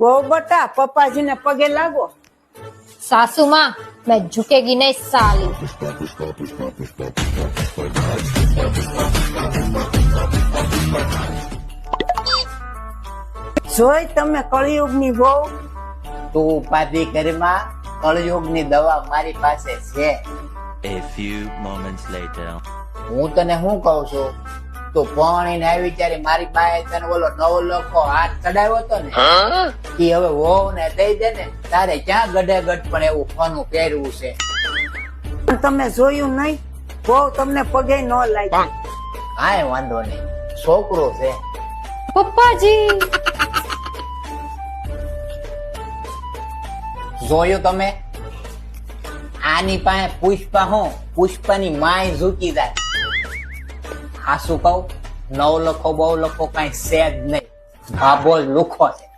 વહુ બટા પપ્પાજીને પગે લાગો. સાસુમાં મેં ઝુકેગી નહીં સાલી. જોઈ તમે કળિયુગની વહુ? તું ઉપાધિ કરીમાં કળિયુગની દવા મારી પાસે છે. A few moments later. હું તને શું કહું છું? તું પોણી ને આવી ત્યારે મારી પાસે તને ઓલો નવો લોકો હાથ ચડાવ્યો હતો ને એ હવે વહુ ને દઈ દે ને તારે ક્યાં ગઢે ગઢ પણ એવું ફોનું પહેરવું છે? તમે જોયું નહીં? વહુ તમને પગે ન લાગી. કાંઈ વાંધો નહીં. છોકરો છે. પપ્પાજી! જોયું તમે? આની પાસે પુષ્પા હું પુષ્પાની માય ઝૂકી જાય. હાસુ કહું? નવ લખો બહુ લખો કઈ છે નહીં. ભાભો લુખો છે.